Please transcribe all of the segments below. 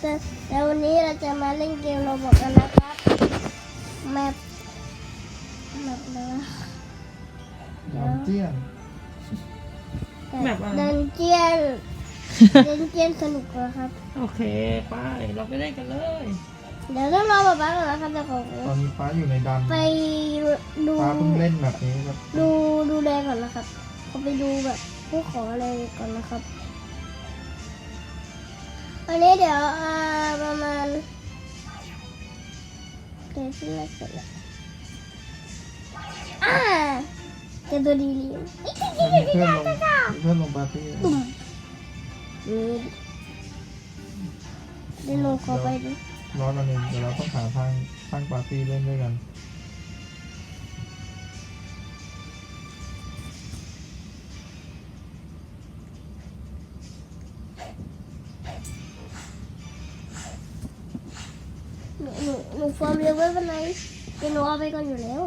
แต่แล้ววันนี้เราจะมาเล่นเกมโรบอกกันนะครับแมปแมปเลยวะน้ำเจี้ยนแบบอะไรเดินเจียนเดินเจียนสนุกกว่าครับ โอเค ไป เราไปเล่นกันเลย เดี๋ยวต้องรอป๊าป๊าก่อนนะครับเดี๋ยวขอตอนนี้ฟ้าอยู่ในดันไปดูฟ้าเพิ่งเล่นแบบนี้แบบดูดูแลก่อนนะครับเขาไปดูแบบผู้ขออะไรก่อนนะครับ วันนี้เดี๋ยวประมาณเดี๋ยวที่เราเสร็จแล้วอ่าจะตัวดีเลี้ยงแล้วมีเพื่อนลงมีเพื่อนลงปาร์ตี้ตุ่มเดี๋ยวลงขอไปดู ร้อนอันนึงเดี๋ยวเราต้องหาทางสร้างปาร์ตี้เล่นด้วยกัน ไปก่อนอยู่แล้ว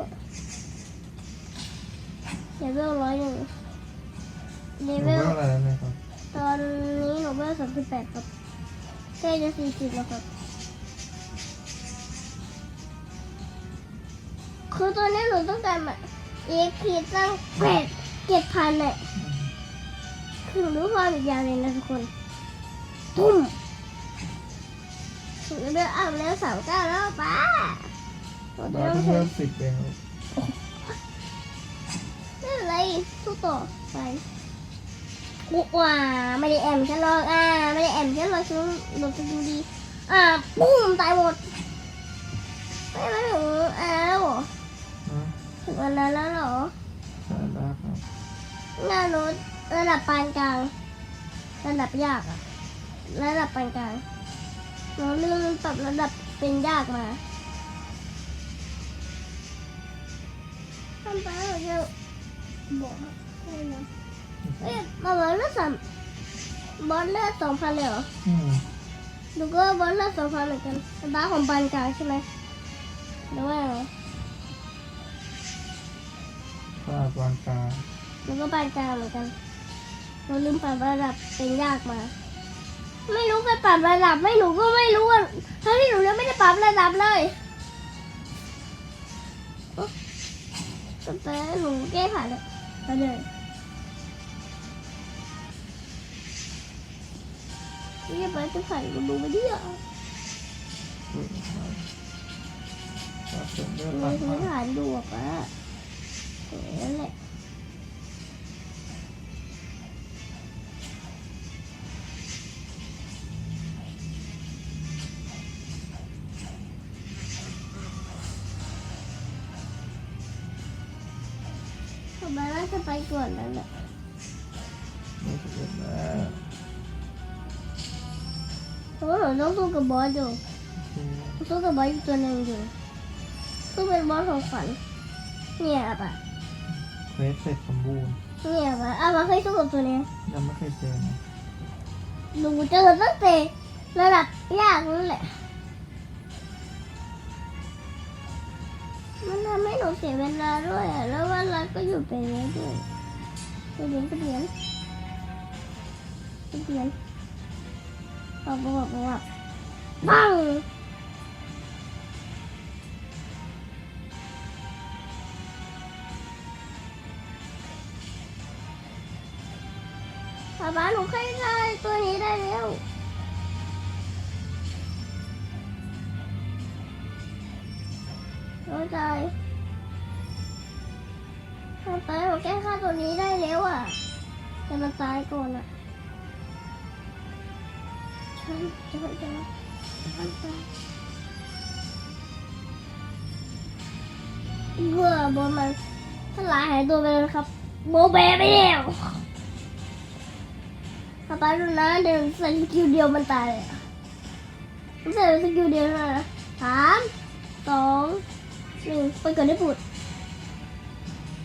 เลเวลร้อยหนึ่งเลหนูเวลว่าอะไรแล้วเนี่ยครับตอนนี้หนูเบอร์สามสิบแปดครับใกล้จะสี่สิบแล้วครับ คือตอนนี้หนูต้องการแบบเอ็กพีตั้งแปดเจ็ดพันเลยคือหนูรู้ความอีกอย่างเลยนะทุกคนตุ้มหนูเดินอ่านแล้วสามเก้าแล้วป้า หนูจะเราต้องเพิ่งใช้เริ่มสิบเองลูกไม่เป็นไรสู้ต่อไปอุกว่าไม่ได้แอมฉันหรอกอ่าไม่ได้แอมฉันหรอกฉันหนูจะดูดี อ่าปุ้มตายหมดไม่ไม่ถึงอ่าแล้วเหรอนะถึงวันนั้นแล้วเหรอใช่แล้วครับงานรถระดับปานกลางระดับยากอะระดับปานกลางเราเลื่อนปรับระดับเป็นยากมา ทำไปเราจะบอกให้นะเอ้ยมาบอกเลือดสามบอสเลือดสองพันเลยเหรออืมดูก็บอลเลือดสองพันเหมือนกันแต่บ้าของปานกลางใช่ไหมหรือว่าไงตลาดวางกาแล้วก็ปานกลางเหมือนกันเราลืมปรับระดับเป็นยากมา ไม่รู้ไปปรับระดับ ไม่หนูก็ไม่รู้อะทั้งที่หนูยังไม่ได้ปรับระดับเลย โอ๊ะ แต่หนูแก้ผ่านเลยไปเลยนี่ไปจะผ่านกูดูไปดิอะอืมครับเสร็จเรื่องมีตัดพื้นผ้านดูอะป้าเออนั่แหละ ทำไมเราจะไปก่อนนั่นแหละไม่เสร็จแล้วเพราะว่าเราต้องสู้กับบอสอยู่โอเคสู้กับบอสอีกตัวหนึ่งอยู่สู้เป็นบอสของฝันเนี่ยอะปะเควสเสร็จสมบูรณ์เนี่ยปะอะมาเคยสู้กับตัวเนี้ยยังไม่เคยเจอนะหนูเจอตั้งแต่ระดับยากนั่นแหละ มันทำให้หนูเสียเวลาด้วยอะแล้วเวลาก็อยู่ไปเรื่อยด้วยไปเรียนไปเรียนไปเรียนบอกบอกบอกบอกปังป๊าป๊าหนูเคยได้ตัวนี้ได้แล้ว ใจป๊าป๊าหนูแก้ค่าตัวนี้ได้แล้วอะ แต่มันตายก่อนอะฉันจะจะจะมันตายเบื่อบนมันถ้าลายหายตัวไปเลยครับโบเบไปแล้วป๊าป๊าดูนะเดี๋ยวใส่สกิลเดียวมันตายเลยใส่สกิลเดียวเท่านั้นนะสามสอง หนึ่งไปก่อนได้ปุด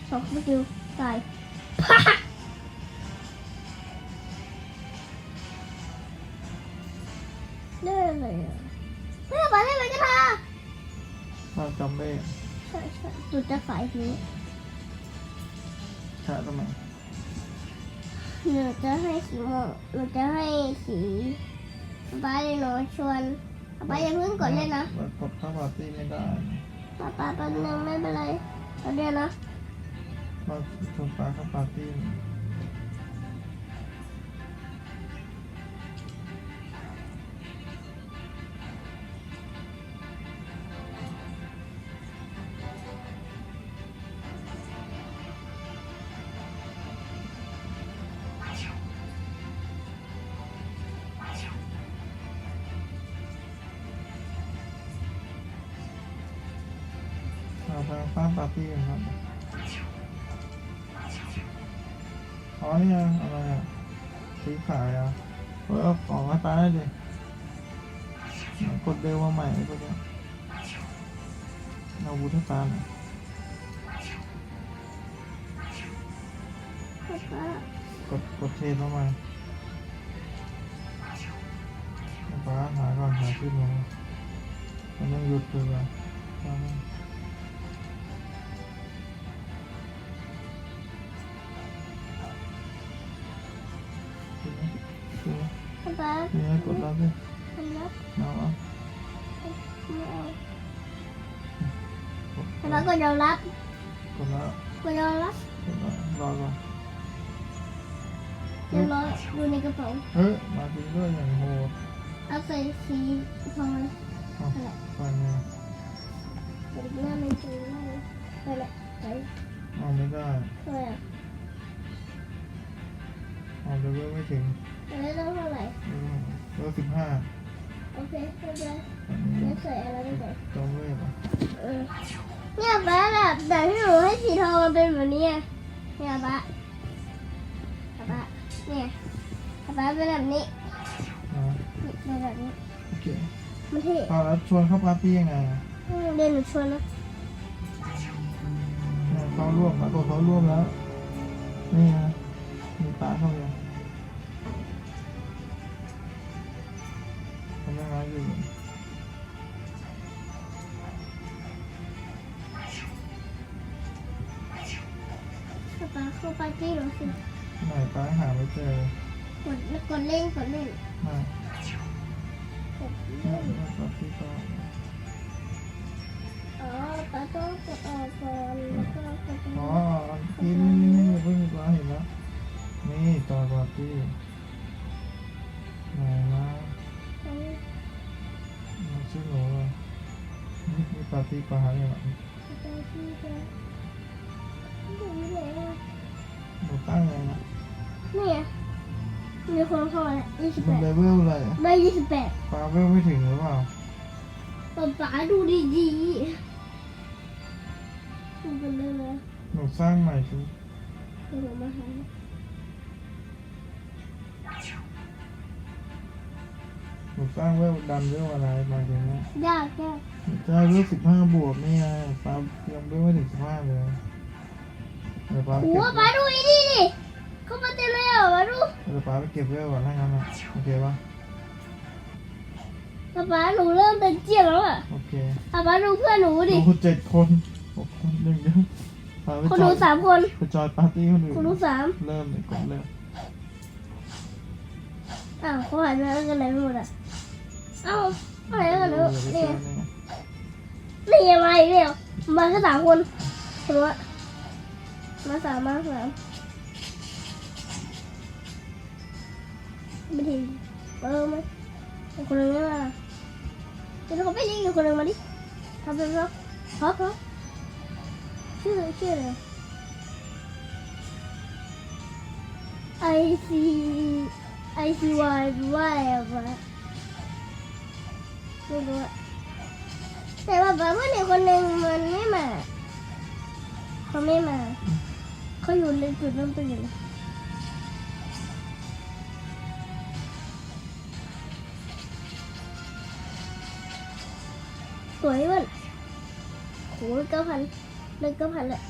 สองสกิลตายได้เลยอะไม่เอาไปได้ไหมกระทาเราจำได้ใช่ใช่จุดจะสายทีชาทำไมหนูจะให้สีม่วงหนูจะให้สีป๊าเดี๋ยวหนูชวนป๊าอย่าเพิ่งกดเล่นนะ มันกดเข้าปาร์ตี้ไม่ได้ ป๊าป๊าแป๊บนึงไม่เป็นไรตอนเดียวนะเราชวนป้าเข้าปาร์ตี้า อ๋อนี่ไงอะไรอะซื้อขายอะเออเอาของมาตายดิกดเร็วมาใหม่ไอ้พวกเนี้ยเอาวุธให้ตาหน่อยป๊าป๊ากดกดเทรนมาใหม่ป้าหาก่อนหาขึ้นมามันยังหยุดอยู่อะ งกดรับดิทำรับเอาเอาไม่เอากดป๊าป๊ากดยอมรับกดแล้วกดยอมรับกดแล้วรอก่อนเรียบร้อยดูในกระเป๋าเฮ้ยมาจริงด้วยอย่างโหดเอาใส่สีทองเลยเอาไปไงเปิดหน้ามันจริงมากเลยไปเลยไปเอาไม่ได้ทำไมอะเอาเลเวลไม่ถึงจะได้ ต้องเท่าไหร่เลเวลสิบห้าโอเคไม่เป็นไรอันนี้ไม่ใส่อะไรไม่ใส่จอมเวทอะเออเนี่ยป้าแบบแต่ที่หนูให้สีทองมันเป็นแบบนี้ไงเนี่ยป้าป้าเนี่ยป้าเป็นแบบนี้นะเป็นแบบนี้โอเคมันเท่เอาแล้วชวนเข้าปาร์ตี้ยังไงอะเดี๋ยวหนูชวนนะเนี่ยเขาร่วมปรากฏเขาร่วมแล้ว นี่นะมีตาเข้ายังทำยัง อยู่ป้าเข้าปาร์ตี้หนูสิไหนป้าหาไม่เจอกดกดเล่นกดเล่นไม่กดไม่เล่นไม่ปาร์ตี้ก็ ยี่สิบมัแปนดเลเวลอะไรอะได้ยี่สิบแปดปาเวลไม่ถึงหรือเปล่าป๊าป๋าดูดีๆดูกันเลยนะหนูสร้างใหม่สิเดี๋ยวหนูมาหาหนูสร้างเวลดันเวลอะไรมาถึงเนี้ยยากยากจะเวลสิบห้าบวกนี่ไงปายังเวลไม่ถึงสิบห้าเลยเดี๋ยวปาโอ้เก็บโหป๊าดูไอ้นี่ดิเข้ามาเต็มเลยอะป๊าดู เดี๋ยวปาไปเก็บเวลก่อนถ้างั้นนะโอเคปะป๊าป๋าหนูเริ่มเป็นเจี๊ยบแล้วอะโอเคป๊าป๋าดูเพื่อนหนูดิ ดูเจ็ดคนหกคนหนึ่งเดียวปาไปคนจดูอยสามคน ไปจอยปาร์ตี้คนอื่นคนดูสามเริ่มเลยก่อนเริ่มอ้าวเขาหายไปแล้วกันไหนไปหมดอะ เอ้าหายไปกันแล้วเดี๋นี่ยวไปไงเนี่ไงนี่มาแล้วมาแค่สามคนคนละมาสามมาสาม ไม่ถึงเออไหมอีกคนนึงไม่มาเดี๋ยวเขาไปยิงอีกคนนึงมาดิทำเป็นแล้วฮะฮะชื่อชื่ออะไรไอซีไอซีวายว่าอะไรวะไม่รู้แต่ว่าแบบว่าเด็กคนหนึ่งมันไม่มาเขาไม่มาเขาอยู่ในจุดเริ่มต้นอยู่นะ สวยมันโหเก้าพันเลยเก้าพันเลย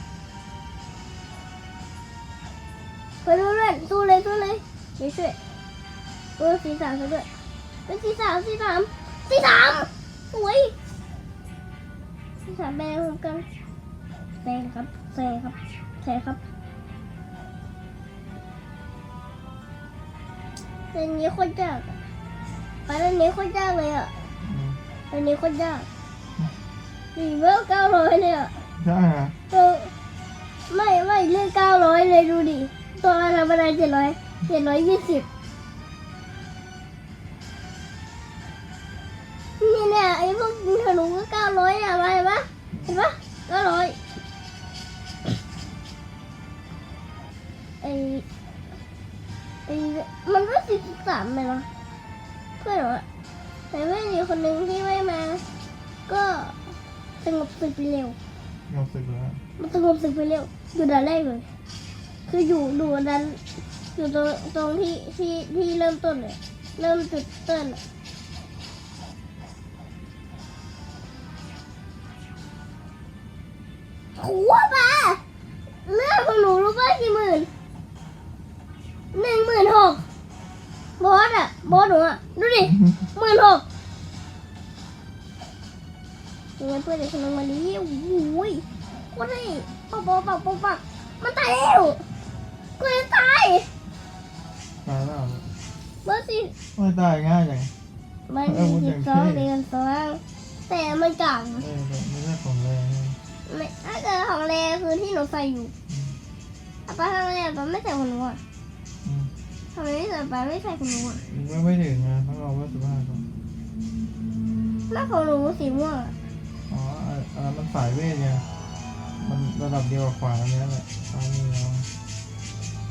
ไปดูเรื่อยสู้เลยสู้เลยเดี๋ยช่วยเออสีสามซะด้วยเป็นสีสามสีสามสีสามสวยสีสามแบงกันแบงครับแซครับแซครับเป็นอย่างนี้โคนยากอะไปเรื่องนี้โคตรยากเลยอะเรื่องนี้โคตรยาก สี่เวลเก้าร้อยเลยอะใช่ฮะเออไม่ไม่เรื่องเก้าร้อยเลยดูดิ ตัวธรรมดาเจ็ดร้อยเจ็ดร้อยยี่สิบนี่เนี่ยไอ้พวกยิงธนูก็เก้าร้อยอะมาเห็นปะเห็นปะเก้าร้อยไอ้ไอ้มันก็สิบสามเลยเนาะเพื่อนหนูอะแต่เพื่อนอยู่คนหนึ่งที่ไม่มา ก็ สงบศึกไปเร็วยอมสึกแล้วมันสงบศึกไปเร็วอยู่ด่านแรกเลย คืออยู่ดูอันนั้นอยู่ตรงตรงที่ที่ที่เริ่มต้นเลยเริ่มจุดเต้นอะหัวปลาเลือดของหนูรู้ป่ะกี่หมื่นหนึ่งหมื่นหกบอสอะบอสหนูอะดูดิหมื่นหก เงินเพื่อนเด็กคนนึงมาดีโอ้โหยกูได้ปอกปอกปอกปอกปอกมันตายแล้วกูจะตายตายแล้วเบอร์สี่ไม่ตายง่ายจังมันเออพูดสิอบย่างสองเท่เดือนสองแต่มันกลางเออแต่ไม่ใช่ของแรงนะไม่ถ้าเกิดของแรคือที่หนูใส่อยู่อืมแต่ป้าทำไมอะป้าไม่ใส่ของหนูอะอืมทำไมไม่ใส่ป้าไม่ใส่ของหนูอะไม่ไม่ถึงนะต้องรอว่าสิบห้าก่อนหน้าของหนูสีม่วงอะอ๋ ออะอันนั้นมันสายเวทไงมันระดับเดียวกับขวานอันนี้แหละตอนนี้แล้ว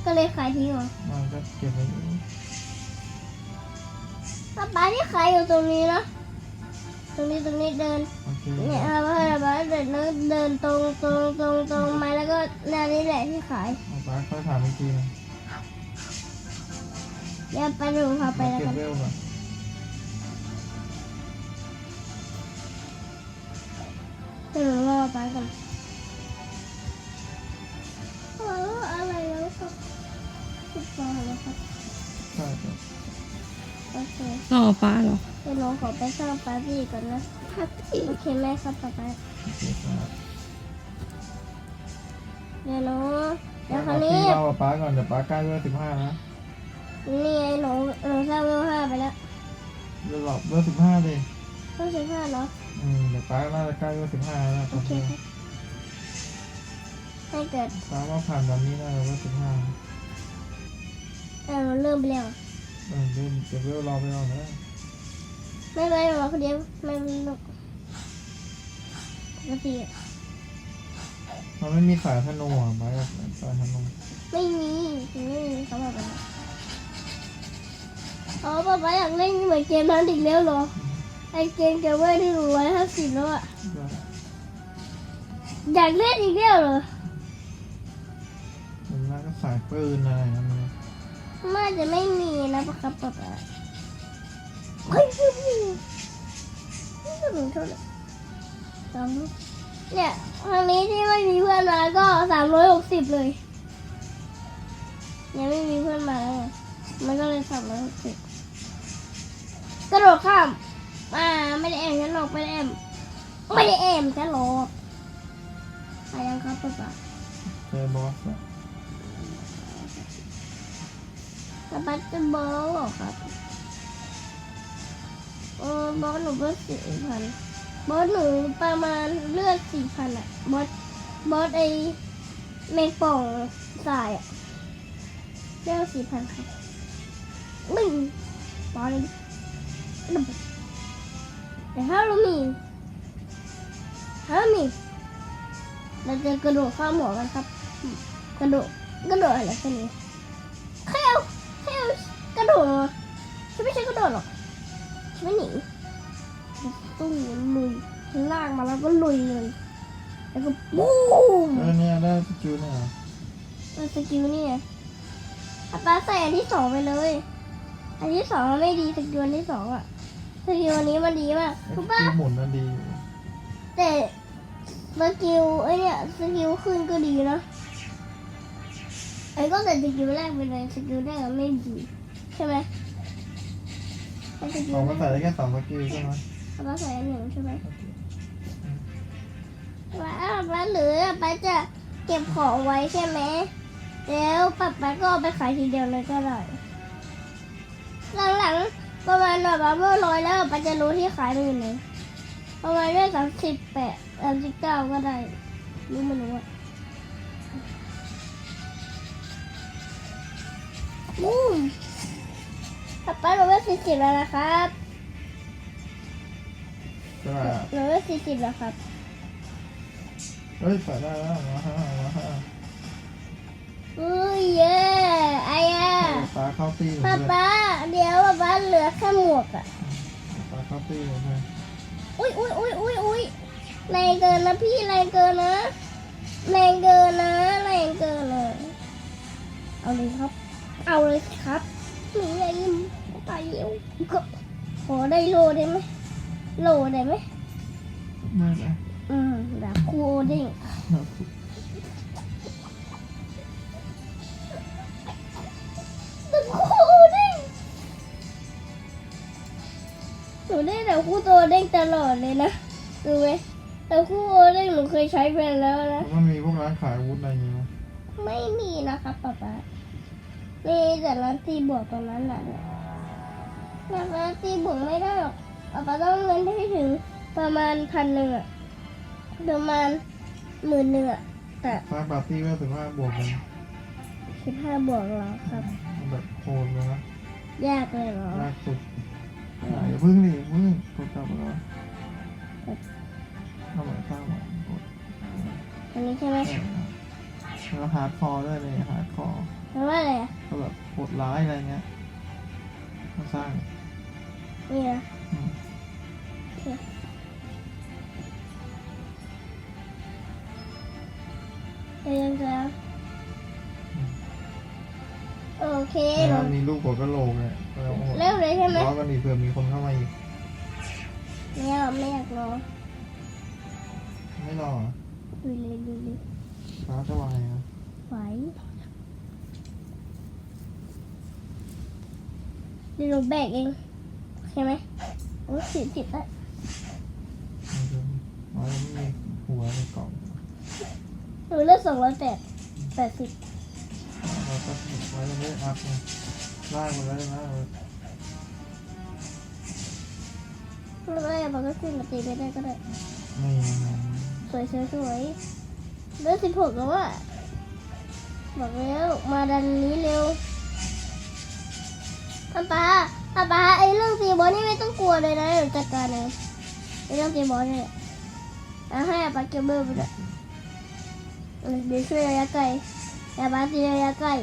ก็เลยขายทิ้งเหรอมันก็เก็บไว้อยู่ป้าป้าที่ขายอยู่ตรงนี้นะตรงนี้ตรงนี้เดิน โอเคเนี่ยป้าป้าป้าเดินเดินตรงตรงตรงตรงมาแล้วก็แนวนี้แหละที่ขายเอาไปค่อยถามอีกทีนะเดี๋ยวไปดูพาไปมาแล้วเก็กับนเวลก่อน หนูรอไปกันเอออะไรแล้วครับสิบสองแล้วครับใช่ครับโอเครอป้าเหรอเดี๋ยวหนูขอไปสร้างปาร์ตี้ก่อนนะปาร์ตี้โอเคไหมครับป๊าป๊าโอเคครับเดี๋ยวหนูเดี๋ยวคราเอาวนี้พี่เรากับป้าก่อนเดี๋ยวป้าใกล้เวลสิบห้านะนี่ไงหนูหนูสร้างเวลห้าไปแล้วเดี๋ยวหลบเวลสิบห้าดิต้องสิบห้าเนาะ อืมเดี๋ยวป้าน่าจะใกล้เวลสิบห้าแล้วโอเคครับให้เกิดป้าว่าผ่านแบบนี้น่าจะเวลสิบห้าเออหนูเริ่มไปแล้วเออเดี๋ยวเดี๋ยวเวลรอไปก่อนนะไม่ไม่หนูคนเดียวไม่ไม่ลูกปกติอะมันไม่มีสายธนูอะป้ากับสายธนูไม่มีไม่มีเขาบอกกันอ๋อป๊าป๊าอยากเล่นเหมือนเกมนั้นอีกแล้วเหรอ ไอเกมเกมเวอร์ที่หนูร้อยห้าสิบแล้วอะก็อยากเล่นอีกแล้วเหรอมันน่าก็สายปืนอะไรอย่างเงี้ยน่าจะไม่มีนะปะครับป๊าป๊าเฮ้ยไม่มีไม่รู้เท่าไหร่สองเนี่ยครั้งนี้ที่ไม่มีเพื่อนมาก็สามร้อยหกสิบเลยยังไม่มีเพื่อนมาแล้วไงมันก็เลยสามร้อยหกสิบกระโดดข้าม อ่าไม่ได้แอมฉันหรอกไม่ได้แอมไม่ได้แอมฉันหรอกไปยังครับป๊าป๊าเจอบอสอะป๊าป๊าจะเบอร์เหรอครับเออบอสหนูเบอร์สี่พันบอสหนูประมาณเลือดสี่พันอะบอสบอสไอแมงป่องสายอะเลือดสี่พันครับหนึ่งบอสเลยระเบิด แต่ถ้าเรามีถ้าเรามีเราจะกระโดดข้ามหัวกันครับ กระโดดกระโดดอะไรแค่นี้แค่เอาแค่เอากระโดดมาฉันไม่ใช่กระโดดหรอกฉันไม่หนีตุ้งลุยลากมาแล้วก็ลุยเลยแล้วก็บูมเออเนี่ยได้สกิลเนี่ยเอาสกิลนี่ไงอาป้าใส่อันที่สองไปเลย อันที่สองมันไม่ดีสกิลอันที่สองอะ สกิลอันนี้มันดีมากไอ้ถูกสปะกิลหมุนน่ะดีอยู่แต่สกิลไอเนี่ยสกิลขึ้นก็ดีนะไอ้ก็ใส่สกิลแรกไปเลยสกิลแรกอะไม่ดีใช่ไหมไอ้สกิขลองแรมันกใส่ได้แค่สองสกิลใช่ไหมเอาป้าใส่อันหนึ่งใช่ไหมโอเคว่าป้าหรือป้าจะเก็บของไว้ใช่ไหมแล้วป้าป้าก็เอาไปขายทีเดียวเลยก็ได้หลังๆ ประมาณแบบว่าเมื่อร้อยแล้วปันจะรู้ที่ขายมันอยู่ไหนประมาณได้สามสิบแปดสามสิบเก้าก็ได้รู้มันรู้อะบูมป๊าป๊าหนูว่าสี่สิบแล้วนะครับเท่าไหร่อะหนูว่าสี่สิบแล้วครับ เฮ้ยใส่ได้แล้วมาห้ามาห้า อุ้ยเย้ไอ้อะปลาเข้าตีเหมือนป๊าเพื่อนป๊าเดี๋ยวป๊าป๊าเหลือแค่หมวกอะปลาเข้าตีเหมือนเพื่อนอุ้ยอุ้ยอุ้ยอุ้ยอุ้ยแรงเกินนะพี่แรงเกินนะแรงเกินนะแรงเกินเลยเอาเลยครับ เอาเลยครับหนูอยากยิ้มไปเร็วก็ขอได้โลได้ไหมโลได้ไหมไม่ได้อืมแบบครูโอเด้งแบ ได้แต่คู่ตัวเด้งตลอดเลยนะรู้ไหมแต่คู่โอเด้งหนูเคยใช้ไปแล้วนะมันมีพวกร้านขายอาวุธอะไรอย่างงี้ไหมไม่มีนะครับป๊าป๊ามีแต่ร้านตีบวกตรงนั้นแหละแต่ร้านตีบวกไม่ได้หรอกป๊าป๊าต้องเงินให้ถึงประมาณพันหนึ่งอะประมาณหมื่นหนึ่งอะแต่สร้างปาร์ตี้ก็ถือว่าบวกกันสิบห้าบวกแล้วครับมันแบบโหดเลยนะยากเลยเหรอ ยากสุด อ่าอย่าพึ่งดิอย่าพึ่งกดกลับมาแล้วเข้ามาเข้ามาอันนี้ใช่ไหมแล้วฮาร์ดคอร์ด้วยเลยฮาร์ดคอร์แปลว่าอะไรอะก็แบบโหดร้ายอะไรเงี้ยมาสร้างนี่นะอืมเดี๋ยวยังจะโอเคแล้หนูวมีลูกหัวกะโหลกเนี่ยก็แล้วโหดเร็วเลยใช่ไห มล้อกันอีกเผื่อมีคนเข้ามาอีกเนี่ยไม่อยากรอไม่รอดูเลยดูเลยฟ้าสว่างนะไหวเดี๋ยวหนูแบกเองโอเคไหมโอ้สิบสิบแล้วมันจะอ๋อยังไม่มีหัวในกล่องหนูเลือกสองร้อยแปดแปดสิบเราก็ไว้ยังไม่ได้อัพเลยลากมาแล้วนะ ไม่ได้มันก็ขึ้นมาตีไม่ได้ก็ได้นี่สวยสวยสวยเลือกสิบหกแล้วว่าบอกแล้วมาดันนี้เร็วป้าป้าป้าป้าไอ้เรื่องตีบอลนี่ไม่ต้องกลัวเลยนะเดี๋ยวจัดการเองไอ้เรื่องตีบอลเนี่ยเอาให้ป้าเก็บเบอร์ไปด้วยเออเดี๋ยวช่วยระยะไกลอาป้าตีระยะใกล้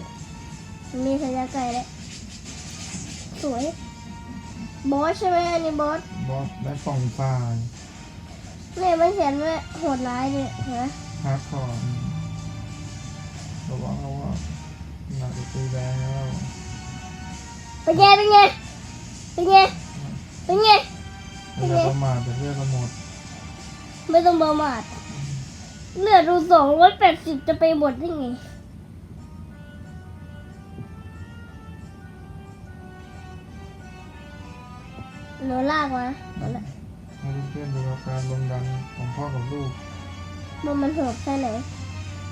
มีระยะไกลแล้วสวย บอสใช่ไหมอันนี้บอสบอสได้ป่องฟ้าเนี่ยมันเขียนว่าโหดร้ายเนี่ยเห็นไหมฮาร์ดคอร์ระวังระวังหนักจะตีแรงแล้วเป็นไงเป็นไงเป็นไงเป็นไงมันจะประมาทแต่เพื่อนเราหมดไม่ต้องประมาทเลือดรูสองร้อยแปดสิบจะไปหมดได้ไง หนูลากมาเอาละให้เพื่อนๆดูอาการลงดันของพ่อกับลูกมันมันโหดแค่ไหน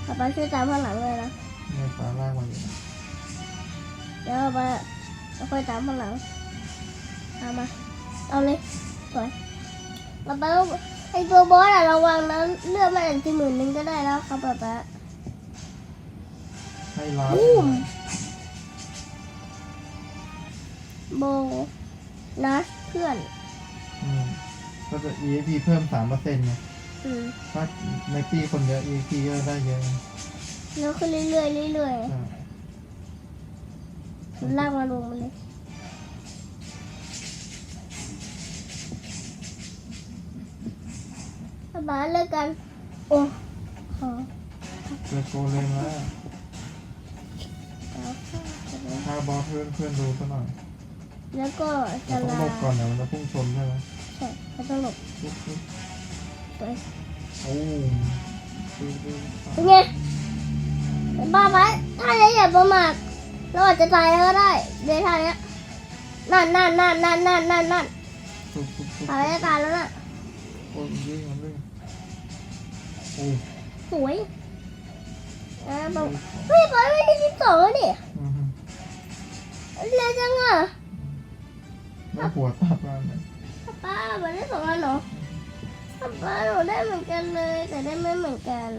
ป๊าป๊าช่วยตามข้างหลังเลยนะเนี่ยตาลากมาอยู่เดี๋ยวป๊าป๊าค่อยตามข้างหลังเอามา เอาเลยสวยป๊าป๊าไอตัวบอสอะระวังนะเลือดมันอาจจะหมื่นหนึ่งก็ได้แล้วครับป๊าป๊าให้ล้าบูมโบนัสเพื่อนอืมก็จะ EXP เพิ่มสามเปอร์เซ็นต์ไงอืมถ้าในปีคนเยอะ EXP ก็ได้เยอะแล้วขึ้นเรื่อยๆเรื่อยใช่ๆลากมาลงมาเลยป๊าป๊าเลิกกัน โอ้ขอเจอโกเลมแล้วแล้วค่ะถ้าบอสเพื่อนเพื่อนดูซะหน่อย แล้วก็เราจะต้องลาหลบก่อนเดี๋ยวมันจะพุ่งชนใช่ไหมใช่เขาต้องหลบปุ๊บปุ๊บตัวโอ้ดูดูเป็นไงบ้าไปถ้าเนี้ยอย่าประมาทเราอาจจะตายแล้วก็ได้เดี๋ยวท่าเนี้ยนั่นนั่นนั่นนั่นนั่นนั่นนั่นปุ๊บปุ๊บปุ๊บตายแล้วตายแล้วน่ะโอ้ยมันวิ่งมันวิ่งโอ้สวยอ่าบอกเฮ้ยบอยไม่ได้ที่สองแล้วดิอือฮึ เร็วจังอะน แล้วหัวตัดมาเนี่ยป้ามาได้สองอันเหรอป้าหนูได้เหมือนกันเลย แต่ได้ไม่เหมือนกัน